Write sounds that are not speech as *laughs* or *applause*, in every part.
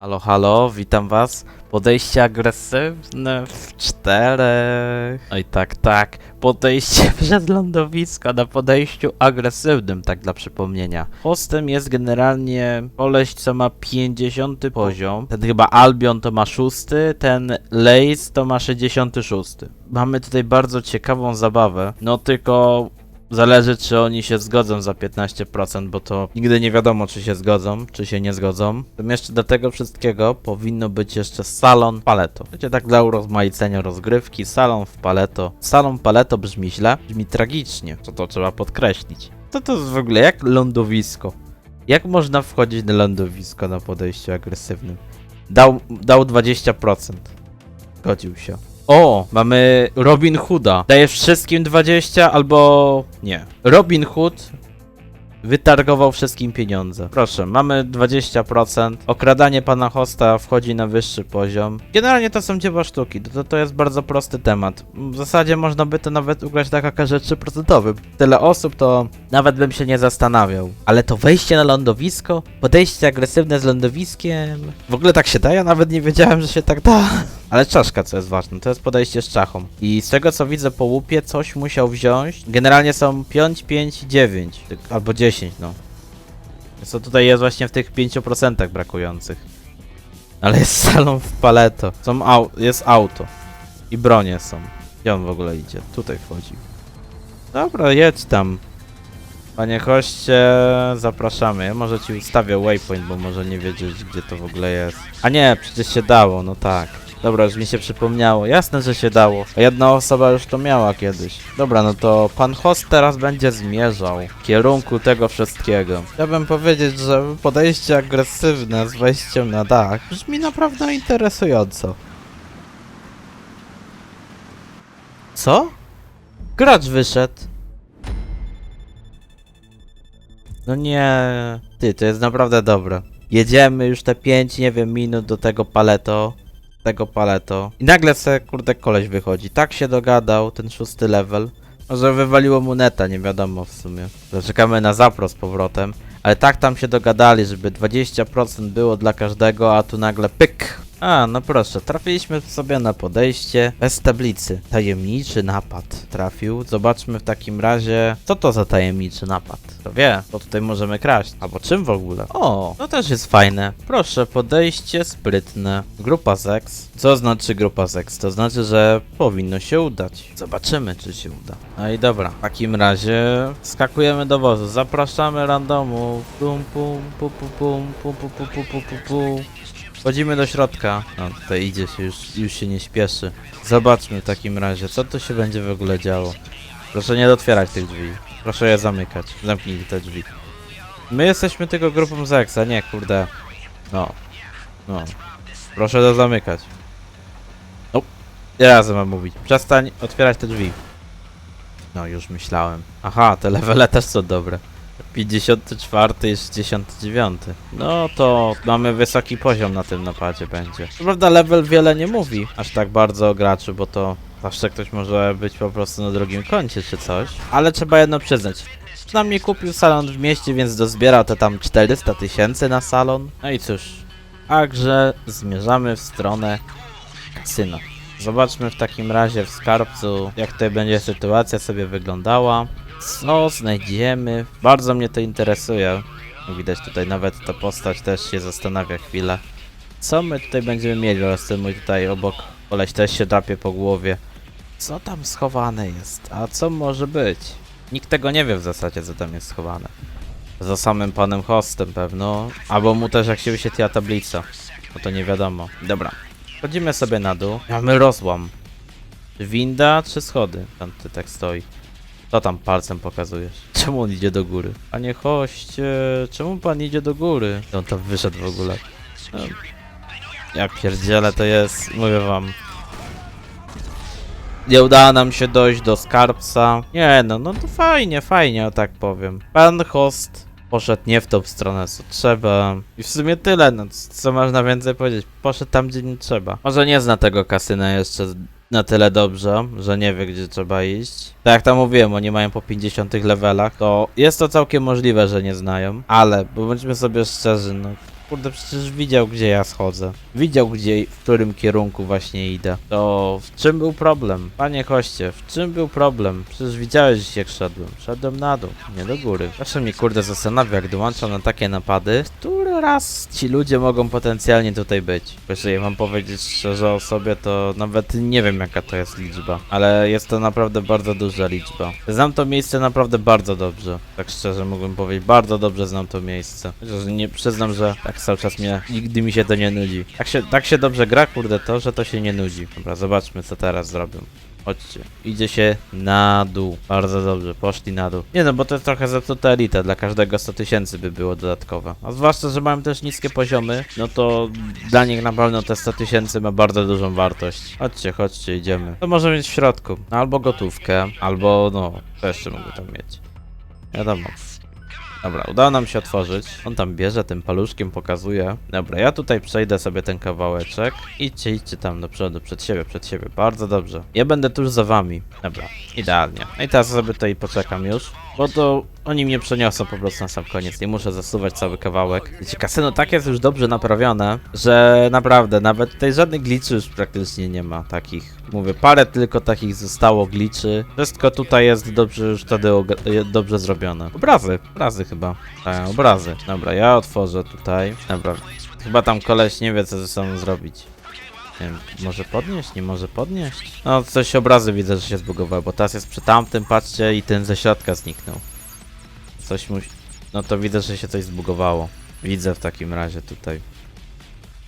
Halo, halo, witam was. Podejście agresywne w czterech. Oj, tak, tak. Podejście *laughs* przez lądowisko na podejściu agresywnym, tak dla przypomnienia. Hostem jest generalnie koleś, co ma 50 poziom. Ten chyba Albion to ma 6, ten Lace to ma 66. Mamy tutaj bardzo ciekawą zabawę. No tylko Zależy, czy oni się zgodzą za 15%, bo to nigdy nie wiadomo, czy się zgodzą, czy się nie zgodzą. Tym jeszcze do tego wszystkiego powinno być jeszcze salon paleto. Wiecie, tak dla urozmaicenia rozgrywki, salon w paleto. Salon paleto brzmi źle, brzmi tragicznie, co to trzeba podkreślić. Co to jest w ogóle, jak lądowisko? Jak można wchodzić na lądowisko na podejściu agresywnym? Dał, dał 20%. Zgodził się. O, mamy Robin Hooda. Dajesz wszystkim 20 albo nie. Robin Hood wytargował wszystkim pieniądze. Proszę, mamy 20%. Okradanie pana hosta wchodzi na wyższy poziom. Generalnie to są dzieła sztuki. To, to jest bardzo prosty temat. W zasadzie można by to nawet ugrać jak rzeczy procentowym. Tyle osób to nawet bym się nie zastanawiał. Ale to wejście na lądowisko, podejście agresywne z lądowiskiem. W ogóle tak się da? Ja nawet nie wiedziałem, że się tak da. *laughs* Ale czaszka, co jest ważne, to jest podejście z czachą. I z tego co widzę po łupie, coś musiał wziąć. Generalnie są 5, 5, 9. tyk- Albo 10, no. Co tutaj jest właśnie w tych 5% brakujących. Ale jest *laughs* salon w paleto. Są au jest auto. I bronie są. Gdzie on w ogóle idzie? Tutaj wchodzi. Dobra, jedź tam. Panie hoście, zapraszamy. Może ci ustawię waypoint, bo może nie wiedzieć, gdzie to w ogóle jest. A nie, przecież się dało, no tak. Dobra, już mi się przypomniało. Jasne, że się dało. Jedna osoba już to miała kiedyś. Dobra, no to pan host teraz będzie zmierzał w kierunku tego wszystkiego. Chciałbym powiedzieć, że podejście agresywne z wejściem na dach brzmi naprawdę interesująco. Co? Gracz wyszedł. No nie. Ty, to jest naprawdę dobre. Jedziemy już te 5, nie wiem, minut do tego paleto. Tego paleto. I nagle se, kurde, koleś wychodzi. Tak się dogadał, ten szósty level. Może wywaliło mu neta, nie wiadomo w sumie. Zaczekamy na zapro z powrotem. Ale tak tam się dogadali, żeby 20% było dla każdego, a tu nagle pyk. A, no proszę, trafiliśmy sobie na podejście bez tablicy. Tajemniczy napad trafił. Zobaczmy w takim razie, co to za tajemniczy napad. To wie, bo tutaj możemy kraść. Albo czym w ogóle? O, to też jest fajne. Proszę, podejście sprytne. Grupa Zex. Co znaczy grupa Zex? To znaczy, że powinno się udać. Zobaczymy, czy się uda. No i dobra, w takim razie skakujemy do wozu. Zapraszamy randomu. Pum, pum, pum, pum, pum, pum, pum, pum, pum, pum, pum. Wchodzimy do środka. No, tutaj idzie się, już, już się nie śpieszy. Zobaczmy w takim razie, co tu się będzie w ogóle działo. Proszę nie otwierać tych drzwi. Proszę je zamykać. Zamknij te drzwi. My jesteśmy tylko grupą Zexa, nie kurde. No. No. Proszę to zamykać. No. Ja razem mam mówić. Przestań otwierać te drzwi. No, już myślałem. Aha, te levele też są dobre. 54 i 69. No to mamy wysoki poziom na tym napadzie będzie. Co prawda level wiele nie mówi aż tak bardzo o graczu, bo to zawsze ktoś może być po prostu na drugim koncie czy coś. Ale trzeba jedno przyznać. Przynajmniej kupił salon w mieście, więc dozbierał te tam 400 tysięcy na salon. No i cóż. Także zmierzamy w stronę kasyna. Zobaczmy w takim razie w skarbcu, jak tutaj będzie sytuacja sobie wyglądała. Co znajdziemy? Bardzo mnie to interesuje. Widać tutaj nawet ta postać też się zastanawia chwilę. Co my tutaj będziemy mieli? Oraz ten mój tutaj obok koleś też się drapie po głowie. Co tam schowane jest? A co może być? Nikt tego nie wie w zasadzie, co tam jest schowane. Za samym panem hostem pewno. Albo mu też jak się wyświetliła tablica. No to nie wiadomo. Dobra. Chodzimy sobie na dół. Mamy rozłam. Winda czy schody? Tam ty tak stoi. Co tam palcem pokazujesz? Czemu on idzie do góry? Panie hoście, czemu pan idzie do góry? On tam wyszedł w ogóle. No, Ja pierdzielę, to jest, mówię wam. Nie udało nam się dojść do skarbca. Nie no, no to fajnie, fajnie, o tak powiem. Pan host poszedł nie w tą stronę, co trzeba. I w sumie tyle, no co można więcej powiedzieć. Poszedł tam, gdzie nie trzeba. Może nie zna tego kasyna jeszcze na tyle dobrze, że nie wie, gdzie trzeba iść. Tak jak tam mówiłem, oni mają po 50 levelach, to jest to całkiem możliwe, że nie znają. Ale, bo bądźmy sobie szczerzy, no kurde, przecież widział, gdzie ja schodzę. Widział, gdzie, w którym kierunku właśnie idę. To w czym był problem? Panie Koście, w czym był problem? Przecież widziałeś, jak szedłem. Szedłem na dół, nie do góry. Zawsze mnie, kurde, zastanawia, jak dołączam na takie napady, który raz ci ludzie mogą potencjalnie tutaj być. Bo Jeżeli mam powiedzieć szczerze o sobie, to nawet nie wiem, jaka to jest liczba. Ale jest to naprawdę bardzo duża liczba. Znam to miejsce naprawdę bardzo dobrze. Tak szczerze mógłbym powiedzieć, bardzo dobrze znam to miejsce. Nie przyznam, że tak cały czas mnie, nigdy mi się to nie nudzi. Tak się, tak się dobrze gra, kurde, to, że to się nie nudzi. Dobra, zobaczmy, co teraz zrobią. Chodźcie. Idzie się na dół. Bardzo dobrze, poszli na dół. Nie no, bo to jest trochę zepsuta elita. Dla każdego 100 tysięcy by było dodatkowe. A zwłaszcza, że mają też niskie poziomy, no to dla nich na pewno te 100 tysięcy ma bardzo dużą wartość. Chodźcie, chodźcie, idziemy. To może mieć w środku. Albo gotówkę, albo no, co jeszcze mogę tam mieć. Wiadomo. Dobra, udało nam się otworzyć. On tam bierze, tym paluszkiem pokazuje. Dobra, ja tutaj przejdę sobie ten kawałeczek. Idźcie, idźcie tam do przodu, przed siebie, przed siebie. Bardzo dobrze. Ja będę tuż za wami. Dobra, idealnie. No i teraz sobie tutaj poczekam już, bo to oni mnie przeniosą po prostu na sam koniec. Nie muszę zasuwać cały kawałek. Wiecie, kasyno tak jest już dobrze naprawione, że naprawdę, nawet tutaj żadnych glitchy już praktycznie nie ma takich. Mówię, parę tylko takich zostało glitchy. Wszystko tutaj jest dobrze już wtedy oga- dobrze zrobione. Obrazy, obrazy chyba. Tak, obrazy. Dobra, ja otworzę tutaj. Dobra, chyba tam koleś nie wie co ze sobą zrobić. Nie może podnieść? Nie może podnieść? No, coś obrazy widzę, że się zbugowało, bo teraz jest przy tamtym, patrzcie, i ten ze środka zniknął. Coś musi... No to widzę, że się coś zbugowało. Widzę w takim razie tutaj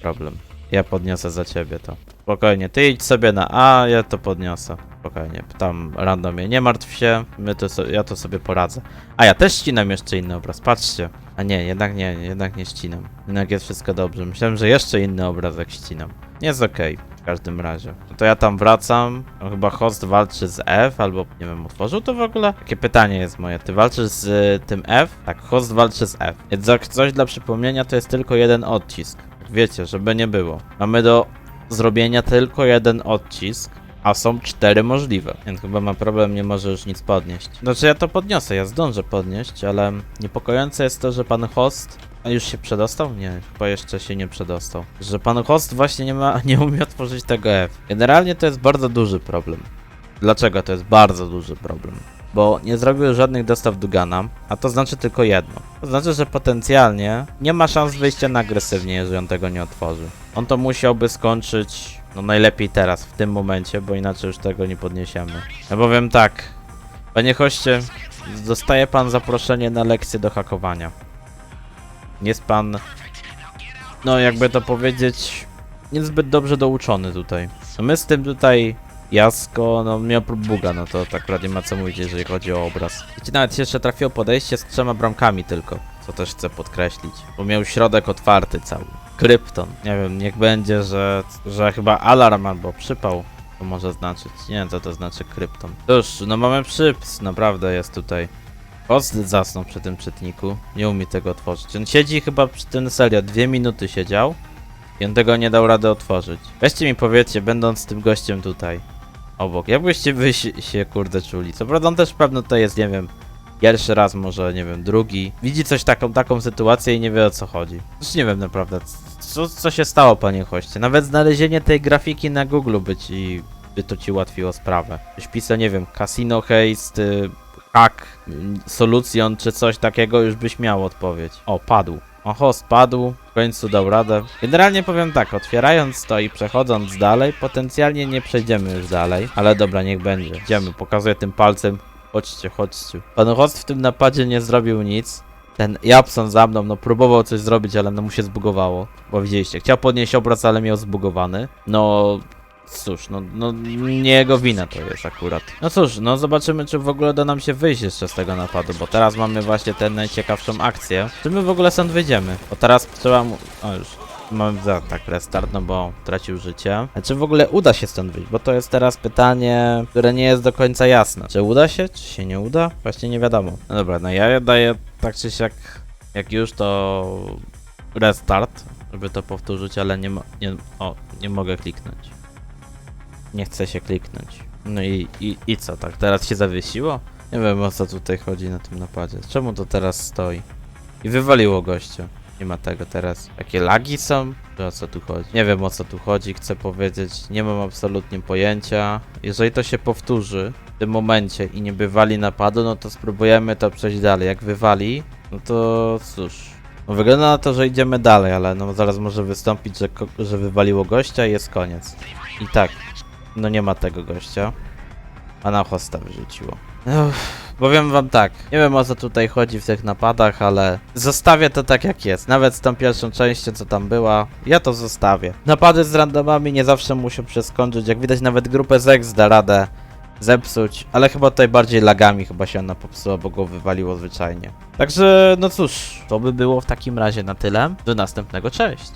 problem. Ja podniosę za ciebie to. Spokojnie, ty idź sobie na A, ja to podniosę. Spokojnie, tam randomie, nie martw się, my to so, ja to sobie poradzę. A ja też ścinam jeszcze inny obraz, patrzcie. A nie, jednak nie, jednak nie ścinam. Jednak jest wszystko dobrze. Myślałem, że jeszcze inny obrazek ścinam. Jest okej, w każdym razie. No to ja tam wracam. No, chyba host walczy z F, albo nie wiem, otworzył to w ogóle? Takie pytanie jest moje. Ty walczysz z y, tym F? Tak, host walczy z F. Jak coś dla przypomnienia, to jest tylko jeden odcisk. Wiecie, żeby nie było. Mamy do zrobienia tylko jeden odcisk. A są cztery możliwe, więc chyba ma problem, nie może już nic podnieść. Znaczy ja to podniosę, ja zdążę podnieść, ale niepokojące jest to, że pan host a już się przedostał? Nie, chyba jeszcze się nie przedostał. Że pan host właśnie nie ma, *laughs* nie umie otworzyć tego F. Generalnie to jest bardzo duży problem. Dlaczego to jest bardzo duży problem? Bo nie zrobił żadnych dostaw Dugana, a to znaczy tylko jedno. To znaczy, że potencjalnie nie ma szans wyjścia na agresywnie, jeżeli on tego nie otworzy. On to musiałby skończyć, no najlepiej teraz, w tym momencie, bo inaczej już tego nie podniesiemy. Ja powiem tak, panie hoście, dostaje pan zaproszenie na lekcję do hakowania. Jest pan, no jakby to powiedzieć, niezbyt dobrze douczony tutaj. No my z tym tutaj Jasko, no miał buga, no to tak akurat nie ma co mówić, jeżeli chodzi o obraz. Wiecie, nawet jeszcze trafiło podejście z trzema bramkami tylko, co też chcę podkreślić, bo miał środek otwarty cały. Krypton, nie wiem, niech będzie, że, że chyba alarm albo przypał to może znaczyć. Nie wiem, co to znaczy krypton. Cóż, no mamy przyps, naprawdę jest tutaj. Host zasnął przy tym czytniku, nie umie tego otworzyć. On siedzi chyba przy tym serio, dwie minuty siedział i on tego nie dał rady otworzyć. Weźcie mi powiedzcie, będąc tym gościem tutaj, obok, jak byście wy się, się kurde czuli? Co prawda on też pewno to jest, nie wiem, pierwszy raz, może, nie wiem, drugi. Widzi coś taką, taką sytuację i nie wie o co chodzi. Już nie wiem naprawdę, co, co się stało, panie hoście. Nawet znalezienie tej grafiki na Google by ci, by to ci ułatwiło sprawę. Byś pisał, nie wiem, Casino Haste, y, hack, y, solution czy coś takiego, już byś miał odpowiedź. O, padł. O, host padł, w końcu dał radę. Generalnie powiem tak, otwierając to i przechodząc dalej, potencjalnie nie przejdziemy już dalej, ale dobra, niech będzie. Idziemy, pokazuję tym palcem. Chodźcie, chodźcie. Pan host w tym napadzie nie zrobił nic. Ten Japson za mną, no próbował coś zrobić, ale no mu się zbugowało. Bo widzieliście, chciał podnieść obraz, ale miał zbugowany. No, cóż, no, no nie jego wina to jest akurat. No cóż, no zobaczymy, czy w ogóle da nam się wyjść jeszcze z tego napadu, bo teraz mamy właśnie tę najciekawszą akcję. Czy my w ogóle stąd wyjdziemy? Bo teraz trzeba mu... O już. Mamy za, tak restart, no bo tracił życie. A czy w ogóle uda się stąd wyjść? Bo to jest teraz pytanie, które nie jest do końca jasne. Czy uda się, czy się nie uda? Właśnie nie wiadomo. No dobra, no ja daję tak czy siak, jak już to restart, żeby to powtórzyć, ale nie, nie, o, nie mogę kliknąć. Nie chce się kliknąć. No i, i, i co, tak teraz się zawiesiło? Nie wiem o co tutaj chodzi na tym napadzie. Czemu to teraz stoi? I wywaliło gościa. Nie ma tego teraz. Jakie lagi są? O co tu chodzi? Nie wiem o co tu chodzi, chcę powiedzieć. Nie mam absolutnie pojęcia. Jeżeli to się powtórzy w tym momencie i nie wywali napadu, no to spróbujemy to przejść dalej. Jak wywali, no to cóż. No wygląda na to, że idziemy dalej, ale no zaraz może wystąpić, że, że wywaliło gościa i jest koniec. I tak, no nie ma tego gościa. A na hosta wyrzuciło. Uff, powiem wam tak, nie wiem o co tutaj chodzi w tych napadach, ale zostawię to tak jak jest. Nawet z tą pierwszą częścią, co tam była, ja to zostawię. Napady z randomami nie zawsze muszą przeskończyć. Jak widać, nawet grupę Zex da radę zepsuć, ale chyba tutaj bardziej lagami chyba się ona popsuła, bo go wywaliło zwyczajnie. Także, no cóż, to by było w takim razie na tyle. Do następnego, cześć!